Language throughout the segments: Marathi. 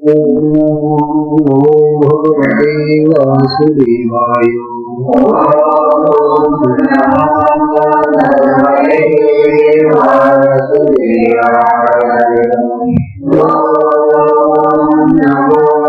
ओम नमो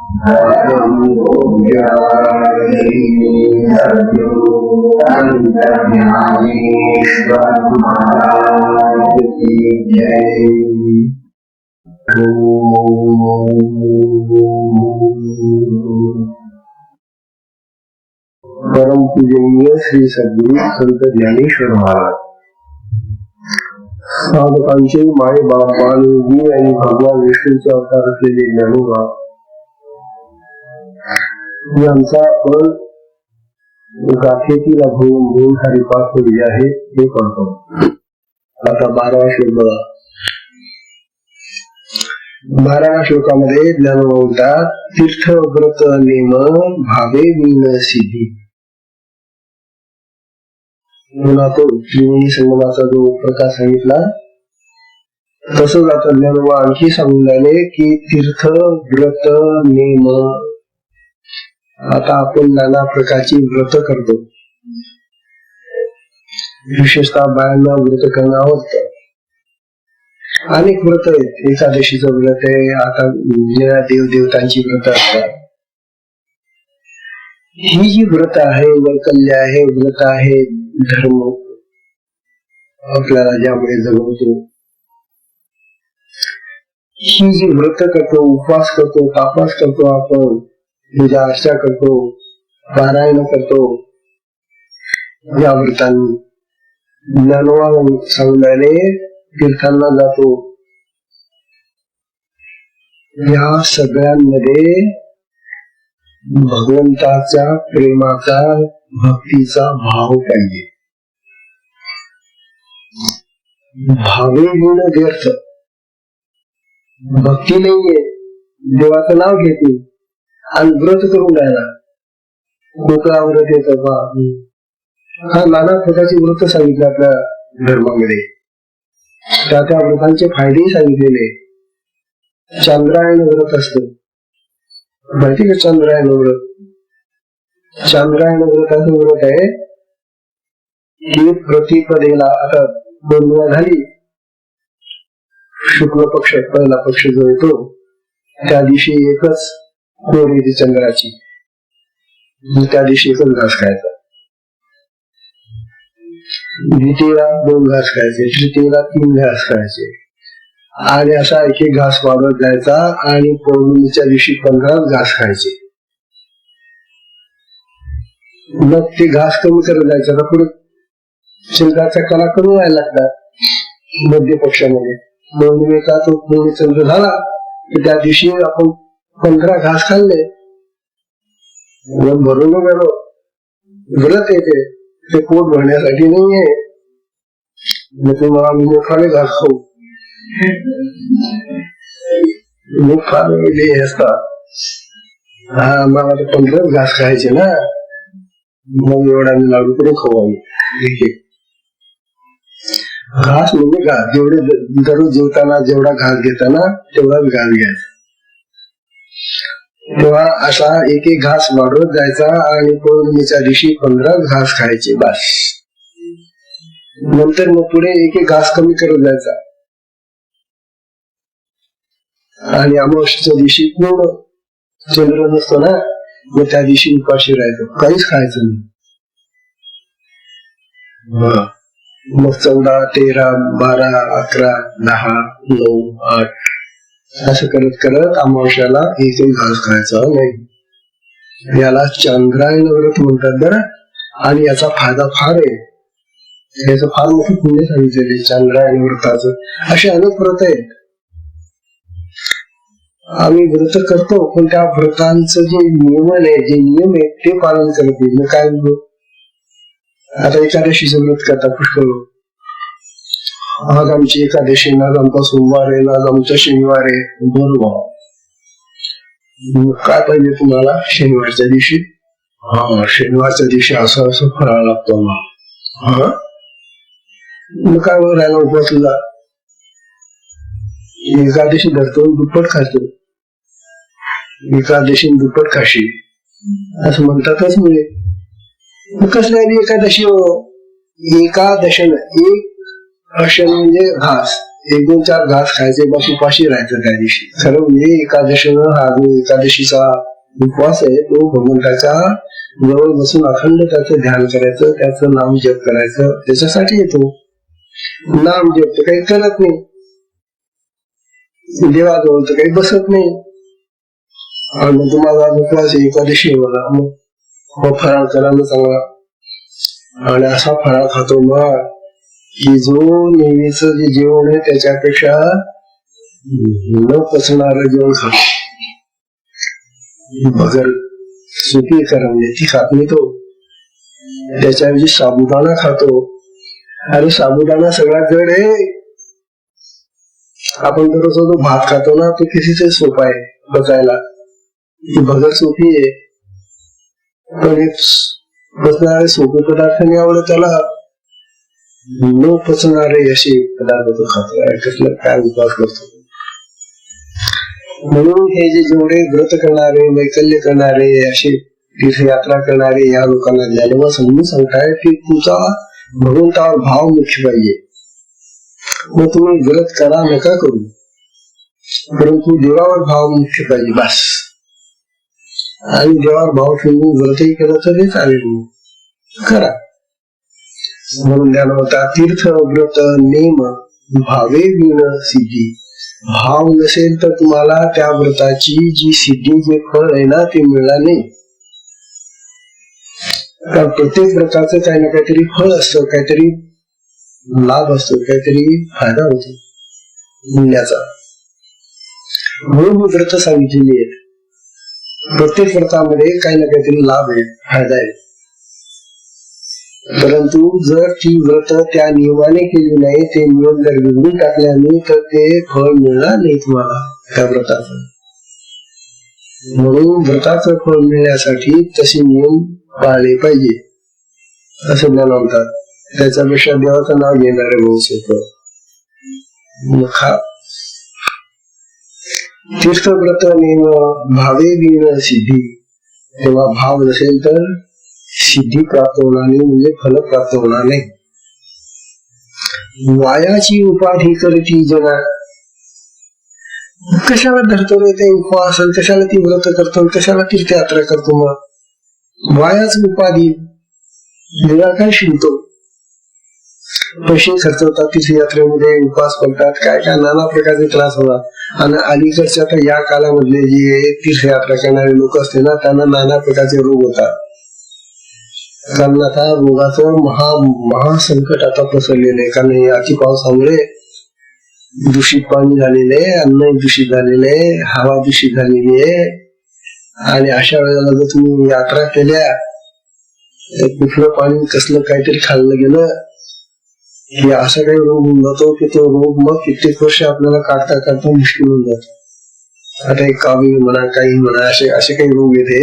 परम पूजनीय श्री सद्गुरु संत ज्ञानेश्वर महाराज साधकांचे माय बाप बालयोगी आणि भगवान विष्णूचे अवतार असलेले ज्ञानोबा यांचा आपण गाठेतील अभूम भूम हरिपाठ होईल आहे हे करतो. आता बारावा श्लोक बघा. बाराव्या श्लोकामध्ये ज्ञान म्हणतात तीर्थ व्रत नेम भावे मीन सिद्धी. पुन्हा तो त्रिवेणी संगमाचा जो प्रकार सांगितला तसंच आता ज्ञानोबा आणखी सांगून राहिले की तीर्थ व्रत नेम आता आपण नाना प्रकारची व्रत करतो. विशेषतः बायांना व्रत करणं आवडतं. अनेक व्रत आहेत. एकादशीचं व्रत आहे. आता ज्या देव देवतांची व्रत असतात. ही जी व्रत आहे वैकल्य आहे व्रत आहे धर्म आपल्याला ज्यामुळे जगवतो. ही जी व्रत करतो उपवास करतो तापास करतो आपण पूजा अर्चा करतो पारायण करतो या व्रतांनी ज्ञानोबा सांगणारे तीर्थांना जातो या सगळ्यांमध्ये भगवंताच्या प्रेमाचा, भक्तीचा भाव पाहिजे। भावे गुण व्यर्थ। भक्ती नाहीये, देवाचं नाव घेते आणि व्रत करून राहिला. कोकळा व्रत येतं बा हा नाना प्रकारचे व्रत सांगितलं आपल्या धर्मामध्ये. त्या त्या व्रतांचे फायदेही सांगितलेले. चांद्रायण व्रत असत. माहिती का चांद्रायण व्रत? चांद्रायण व्रताचं व्रत आहे. की प्रतिपदेला आता दोन वेळा झाली. शुक्ल पक्ष पहिला पक्ष जो येतो त्या दिवशी एकच होळी चंद्राची. त्या दिवशी एकच घास खायचा. द्वितीयला दोन घास खायचे तृतीयला तीन घास खायचे. आणि असा एक एक घास वाढत जायचा आणि पौर्णिमेच्या दिवशी पंधरा घास खायचे. मग ते घास कमी करत जायचं तर पुढे चंद्राचा कला कमी व्हायला लागला मध्य पक्षामध्ये पौर्णिमेचा तो पूर्ण चंद्र झाला तर त्या दिवशी आपण पंधरा घास खाल्ले. भरून गेलो व्रत येते ते. पोट भरण्यासाठी नाहीये. मग तुम्हाला मी मोठाले घास खाऊ. मोठाले असतात. हा आम्हाला तर पंधराच घास खायचे ना. मग एवढा मी लाडू करून खाऊ आम्ही? घास म्हणजे घास. जेवढे दररोज जेवताना जेवढा घास घेताना तेवढाच घास घ्यायचा. तेव्हा असा एक एक घास वाढवत जायचा आणि पौर्णिमेच्या दिवशी पंधरा घास खायचे बस. नंतर मग पुढे एक एक घास कमी करत जायचा आणि अमावस्येच्या दिवशी पूर्ण चंद्र नसतो ना मग त्या दिवशी उपाशी राहायचो. काहीच खायचं नाही. मग चौदा तेरा बारा अकरा दहा नऊ आठ असं करत करत अमावश्याला एक एक घास खायचा नाही याला चंद्रायन व्रत म्हणतात बरं. आणि याचा फायदा फार आहे. याचं फार मोठं पुण्य सांगितलेले चंद्रायन व्रताचं. असे अनेक व्रत आहेत. आम्ही व्रत करतो पण त्या व्रतांचं जे नियमन आहे जे नियम आहेत ते पालन करत नाही. मग काय म्हणतो आता एकादशीचं व्रत करता पुष्कळ आज आमची एकादशी आज आमचा सोमवार आहे आज आमचा शनिवार आहे. बरोबर काय पाहिजे तुम्हाला शनिवारच्या दिवशी? हा शनिवारच्या दिवशी असं असं फराळ लागतो हा? मग काय बरं राहिला उपवास तुझा? एकादशी धरतो दुप्पट खातो. एकादशी दुप्पट खाशी. असं म्हणतातच मुले. मग कसली आली एकादशी हो? एकादशन एक अशन म्हणजे घास एक दोन चार घास खायचे बस उपाशी राहायचं त्या दिवशी. खरं म्हणजे एकादशन हा जो एकादशीचा उपवास आहे तो भगवंताच्या जवळ बसून अखंड त्याचं ध्यान करायचं त्याचं नाम जप करायचं त्याच्यासाठी येतो. नाम जप तर काही करत नाही. देवाजवळ तर काही बसत नाही. आणि मग तुम्हाला उपवास आहे, एकादशी मला मग मग फराळ करा चांगला. आणि असा फराळ खातो मग की जो नेहमीच जे जेवण आहे त्याच्यापेक्षा न पचणार जेवण खा. बगर सुकी करा म्हणजे ती खात नाही तो. त्याच्याऐवजी साबुदाणा खातो. अरे साबुदाणा सगळा जड आहे. आपण दररोज जो भात खातो ना तो कितीचे सोपा आहे बघायला. ती भगर सोपी आहे. पण एक बसणारे सोपे पदार्थ नाही आवडत त्याला. न पचणारे असे पदार्थ तो खातो कसलं काय उपास करतो? म्हणून हे जे जेवढे व्रत करणारे वैकल्य करणारे असे तीर्थयात्रा करणारे या लोकांना ज्ञानोबा समजून सांगताय की तुमचा भगवंतावर भाव मुख्य पाहिजे. मग तुम्ही व्रत करा नका करू. परंतु देवावर भाव मुख्य पाहिजे बस. आणि देवावर भाव ठेवून व्रतही केलं तरी चालेल. करा. म्हणून ज्ञानवता तीर्थ व्रत नेम भावे विण सिद्धी. भाव नसेल तर तुम्हाला त्या व्रताची जी सिद्धी जे फळ आहे ना ते मिळणार नाही कारण प्रत्येक व्रताचं काही ना काहीतरी फळ असतं काहीतरी लाभ असतो काहीतरी फायदा होतो पुण्याचा. म्हणून मी व्रत सांगितलेली आहे प्रत्येक व्रतामध्ये काही ना काहीतरी लाभ आहे फायदा आहे. परंतु जर ती व्रत त्या नियमाने केली नाही ते नियम जर बिघडून टाकल्याने तर ते फळ मिळणार नाही तुम्हाला त्या व्रताचं. म्हणून व्रताचं फळ मिळण्यासाठी तसे नियम पाळले पाहिजे असं ज्ञान म्हणतात. त्याच्यापेक्षा देवाचं नाव घेणारे बहुतेक मग तीर्थव्रत नेम भावे विण सिद्धी. तेव्हा भाव नसेल तर सिद्धी प्राप्त होणार नाही म्हणजे फल प्राप्त होणार नाही. वायाची उपाधी करती जना कशाला धरतो रे ते उपवास कशाला ती व्रत करतो? कशाला तीर्थयात्रा करतो मग? वायाच उपाधी देवा काय शिकतो पैसे खर्च होतात तीर्थयात्रेमध्ये उपवास पडतात काय काय नाना प्रकारचे त्रास होतात. आणि अलीकडच्या तर या कालामधले जे तीर्थयात्रा करणारे लोक असते ना त्यांना नाना प्रकारचे रोग होतात. कारण आता रोगाचं महा महासंकट आता पसरलेलं आहे. कारण याची अति पावसामुळे दूषित पाणी झालेलं आहे अन्न दूषित झालेलं आहे हवा दूषित झालेली आहे. आणि अशा वेळेला जर तुम्ही यात्रा केल्या कुठलं पाणी कसलं काहीतरी खाल्लं गेलं की असा काही रोग होऊन जातो की तो रोग मग कित्येक वर्ष आपल्याला काढता काढता मुश्किल होऊन जातो. आता एक कावी म्हणा काही म्हणा असे असे काही रोग येते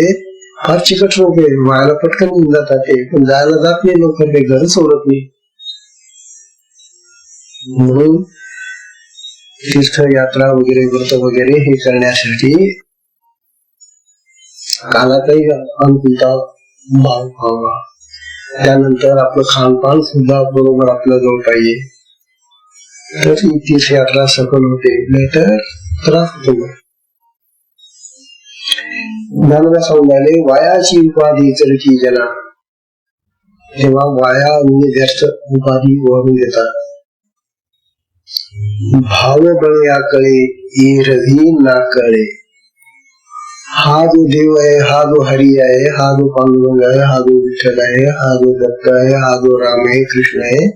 फार चिकट रोग आहे. व्हायला पटकन होऊन जातात ते. पण जायला जात नाही लवकर ते घर सोडत नाही. म्हणून तीर्थयात्रा वगैरे व्रत वगैरे हे करण्यासाठी कालातही अनुकूलता भाव व्हावा. त्यानंतर आपलं खानपान सुद्धा बरोबर आपल्या जवळ पाहिजे. तर ही तीर्थयात्रा सफल होते. नाहीतर त्रास होतो. मग. ज्ञानोबा वायाची उपाधी करती जना. तेव्हा वाया म्हणजे व्यस्त उपाधी वाढून देतात. भाव बळे या कळे एरवी ना कळे हा जो देव आहे हा जो हरी आहे हा जो पांडुरंग आहे हा जो विठ्ठल आहे हा जो दत्त आहे हा जो राम आहे कृष्ण आहे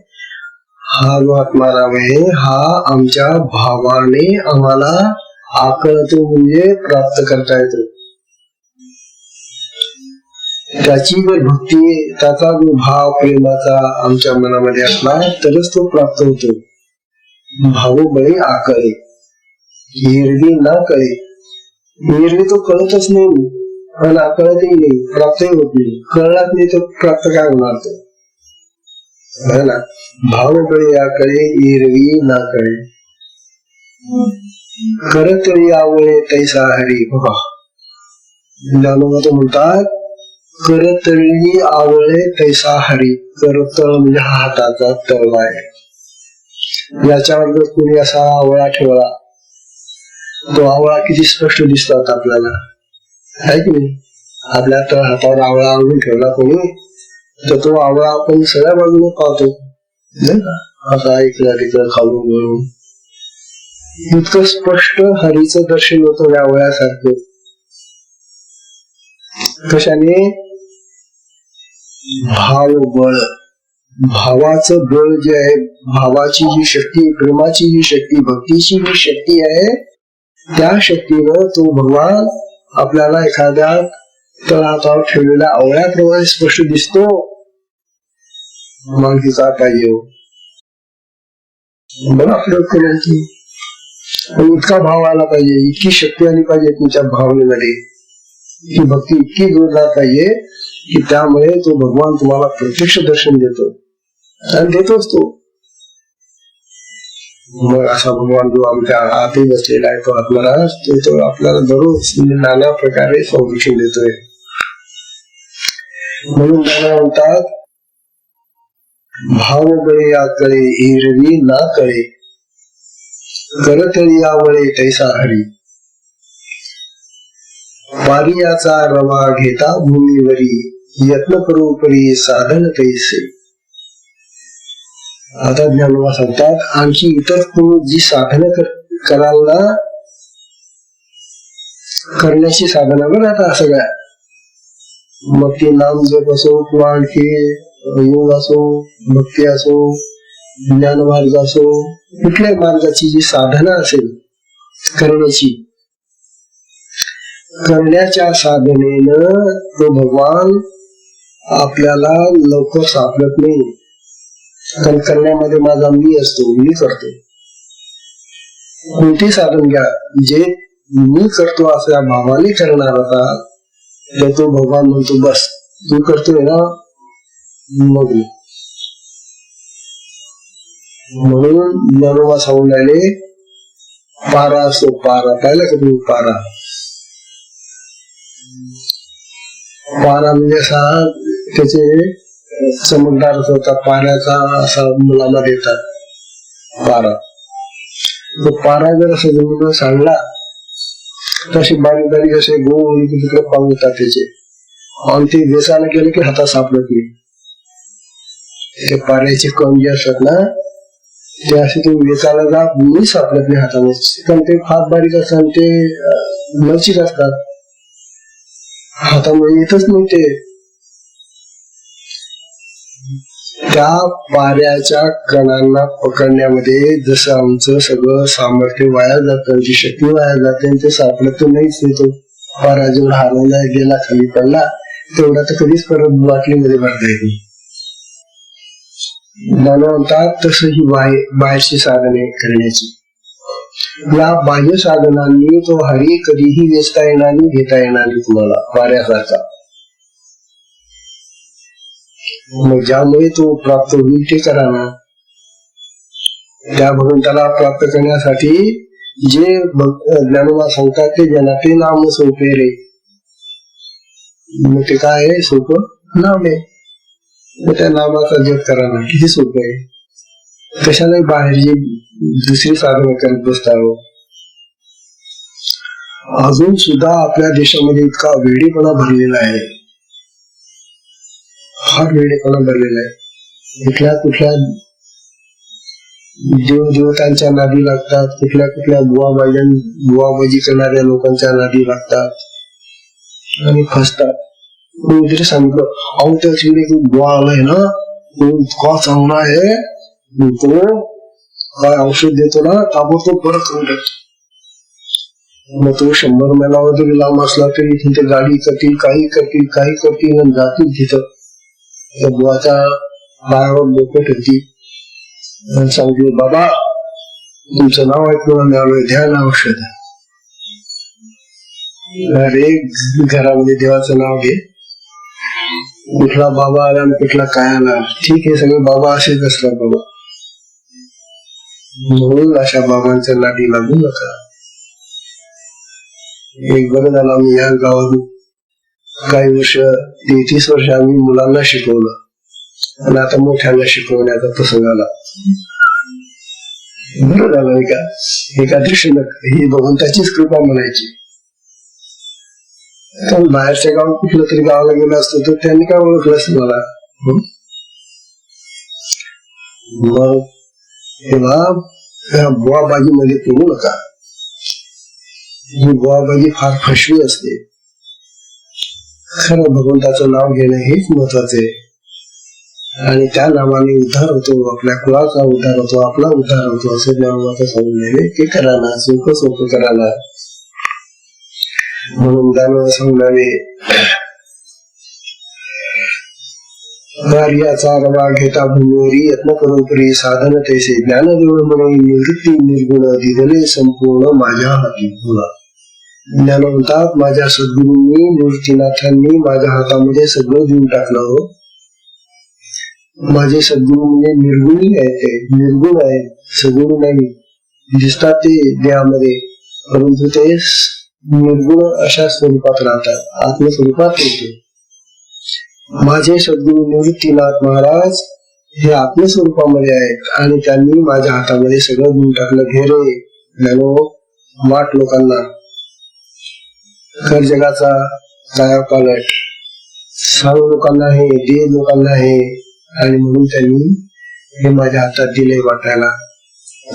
हा जो आत्माराम आहे हा आमच्या भावाने आम्हाला आकळतो म्हणजे प्राप्त करता येतो. त्याची जर भक्ती त्याचा जो भाव प्रेमाचा आमच्या मनामध्ये असला तरच तो प्राप्त होतो. भावबळे आकळे एरवी ना कळे. एरवी तो कळतच नाही. पण आकळतही नाही. प्राप्तही होत नाही. कळलाच नाही तो प्राप्त काय होणार तो? है ना? भावबळे आकळे एरवी ना कळे. करत आवळे तैसा हरी. बाबा. ज्ञानोबा तो म्हणतात करतळी आवळे तैसा हरी करतळ म्हणजे हा हाताचा तळवा आहे. याच्यावर कोणी असा आवळा ठेवला? तो आवळा किती स्पष्ट दिसतात आपल्याला. आहे की नाही? आपल्या तळ हातावर आवळा आणून ठेवला कोणी तर तो आवळा आपण सगळ्या बाजूने पाहतो. असा इकडं तिकडं खाऊन मिळून इतकं स्पष्ट हरीचं दर्शन होतं या आवळ्यासारखं. कशाने? भाव बळ. भावाचं बळ जे आहे भावाची जी शक्ती प्रेमाची जी शक्ती भक्तीची जी शक्ती आहे त्या शक्तीनं तो भगवान आपल्याला एखाद्या तळहातावर ठेवलेल्या आवळ्याप्रमाणे स्पष्ट दिसतो. मग तिचा पाहिजे हो. बघा प्रयोग इतका भाव आला पाहिजे इतकी शक्ती आली पाहिजे तुमच्या भावनेमध्ये. ही भक्ती इतकी जोरदार पाहिजे. की त्यामुळे तो भगवान तुम्हाला प्रत्यक्ष दर्शन देतो. आणि देतोच तो. मग असा भगवान जो आमच्या आतही बसलेला आहे तो आपल्याला तो आपल्याला दररोज नाना प्रकारे संरक्षण देतोय. म्हणून त्यांना म्हणतात भाव गळे या कळे एरवी ना कळे. करतळी आवळे तैसा हरी. वारियाचा रवा घेता भूमीवरी यत्न करू साधन तैसे आता ज्ञानोबा सांगतात आणखी इतर जी साधनं करायला करण्याची साधनं बरं आता सगळ्या. मग ते नाम जप असो किंवा आणखी योग असो भक्ती असो ज्ञान मार्ग असो कुठल्याही मार्गाची जी साधना असेल करण्याची करण्याच्या साधनेनं तो भगवान आपल्याला लवकर सापडत नाही. कारण करण्यामध्ये माझा मी असतो मी करतो. कोणती साधन घ्या जे मी करतो असल्या भावाने करणार होता तर तो भगवान म्हणतो बस तू करतोय ना मग म्हणून मनोबा सांगून राहिले पारा असतो पारा पाहिला का तुम्ही पारा? पारा म्हणजे असा त्याचे चमकदार होता पाण्याचा असा मुलांना देतात पारा तो पारा जर असं जमीन सांडला तशी बारीक बारीक असे गोल तिकडे पाहून येतात त्याचे. आणि ते वेचायला गेले की हातात सापडत नाही. ते पाण्याचे कण जे असतात ना ते असे ते वेचाला जात मी सापडत नाही हातामध्ये. कारण ते फार बारीक असतात ते अं, लवचिक असतात. हातामध्ये येतच नव्हते. त्या पाऱ्याच्या कणांना पकडण्यामध्ये जसं आमचं सगळं सामर्थ्य वाया जातं जी शक्ती वाया जाते आणि ते सापडत तर नाहीच नाही. तो पारा जेवढा हरवला गेला खाली पडला तेवढा तर कधीच परत बाटलीमध्ये भरता येत नाही. म्हणतात तसं ही बाहेरची साधने करण्याची. या बाह्य साधनांनी तो हरी कधीही वेचता येणार नाही घेता येणार नाही तुम्हाला पाऱ्यासारखा मग ज्यामुळे तो प्राप्त होईल ते करा ना. त्या भगवंताला प्राप्त करण्यासाठी जे ज्ञानोबा सांगतात ते ज्यांना ते नाम सोपे रे. मग ते काय आहे सोपं नाम आहे. मग त्या नामाचा जप करा ना. किती सोपं आहे? कशाला बाहेर जे दुसरी साधनं करत बसताव. अजून सुद्धा आपल्या देशामध्ये इतका वेडेपणा भरलेला आहे. फार वेडेपणा भरलेला आहे. कुठल्या कुठल्या देव देवतांच्या नादी लागतात कुठल्या कुठल्या बुवाबाजी बुवाबाजी करणाऱ्या लोकांच्या नादी लागतात. आणि फसतात. कोणीतरी सांगितलं अहो त्या तिकडे गुवा आलाय ना तो इतका चांगला आहे काय औषध देतो ना ताबडतोब बरं करून टाकतो मग तो शंभर मैलावर जरी लांब असला तरी तिथे गाडी करतील काही करतील काही करतील आणि जातील तिथं. त्या बुवाच्या पायावर लोक ठेवतील. आणि सांगतील बाबा तुमचं नाव ऐकून आम्ही आलोय ध्यान औषध. अरे घरामध्ये देवाचं नाव घे. कुठला बाबा आला आणि कुठला काय आला. ठीक आहे सगळे बाबा असेच असतात बाबा. म्हणून अशा बाबांच्या नादी लागू नका. एक बरं झालं आम्ही या गावात काही वर्ष तेहतीस वर्ष आम्ही मुलांना शिकवलं. आणि आता मोठ्यांना शिकवण्याचा प्रसंग आला. बरं झालं नाही का एका दृष्टीनं ही भगवंताचीच कृपा म्हणायची. कारण बाहेरच्या गावात कुठलं तरी गावाला गेलं असतं तर त्यांनी काय ओळखलं असतं मला मग तेव्हा बुवाबाजीमध्ये मध्ये पडू नका ही बुवाबाजी फार फसवी असते खरं भगवंताचं नाव घेणं हेच महत्वाचं आहे आणि त्या नावाने उद्धार होतो आपल्या कुळाचा उद्धार होतो आपला उद्धार होतो असं ज्ञानोबाचं सांगलेले ते करा ना सोपं सोपं करा ना म्हणून ज्ञानोबा सांगणारे कार्याचा रवा घेता भूमीवरी यत्न परंपरे साधन तैसे ज्ञान देऊळ म्हणे निवृत्ती निर्गुण दिदले संपूर्ण माझ्या हाती गुण ज्ञान म्हणतात माझ्या सद्गुरूंनी निवृत्तीनाथांनी माझ्या हातामध्ये सगळं देऊन टाकलं हो. माझे सद्गुरू म्हणजे निर्गुणी आहेत ते. निर्गुण आहे. सगुण नाही. दिसतात ते देहामध्ये परंतु ते निर्गुण अशा स्वरूपात राहतात. आत्मस्वरूपात येते. माझे सद्गुरू निवृत्तीनाथ महाराज हे आत्मस्वरूपामध्ये आहेत आणि त्यांनी माझ्या हातामध्ये सगळं देऊन टाकलं. घेरे ज्ञानो वाट लोकांना. कर जगाचा काया पालट सांग लोकांना हे दे लोकांना हे. आणि म्हणून त्यांनी हे माझ्या हातात दिले वाटायला.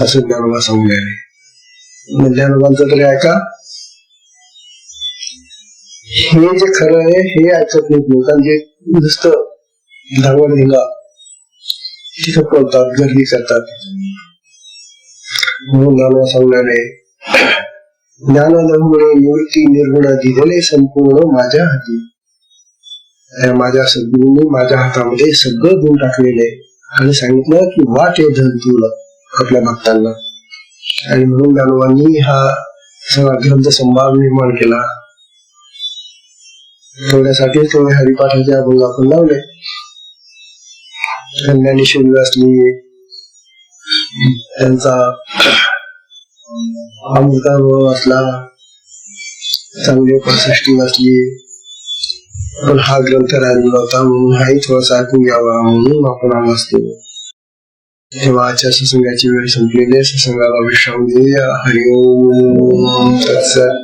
असं ज्ञानोबा सांगले ज्ञानोबांचं तरी ऐका. हे जे खरं आहे हे ऐकत नाहीत लोकांना जे नुसतं धावण धिंगा तिथं पळतात गर्दी करतात. म्हणून नाना सांगणारे ज्ञानामुळे निवृत्ती निर्गुण दिलेले संपूर्ण माझ्या हाती. माझ्या सद्गुरूंनी माझ्या हातामध्ये सगळं गुण टाकलेले आणि सांगितलं की वाट आहे धन तुला आपल्या भक्तांना. आणि म्हणून ज्ञानोबांनी हा सगळा ग्रंथ संभाव निर्माण केला. तेवढ्यासाठी थोडे हरिपाठाचे अभंग आपण लावले. कल्याणी वाचली त्यांचा अमृतानुभव वाचला चांगली पासष्टी वाचली. पण हा ग्रंथ राहिलेला होता म्हणून हाही थोडासा ऐकून घ्यावा म्हणून आपण हा वाचतो. तेव्हा आजच्या सत्संगाची वेळ संपलेली आहे. सत्संगाला विश्राम देऊया. हरिओम तत्सत.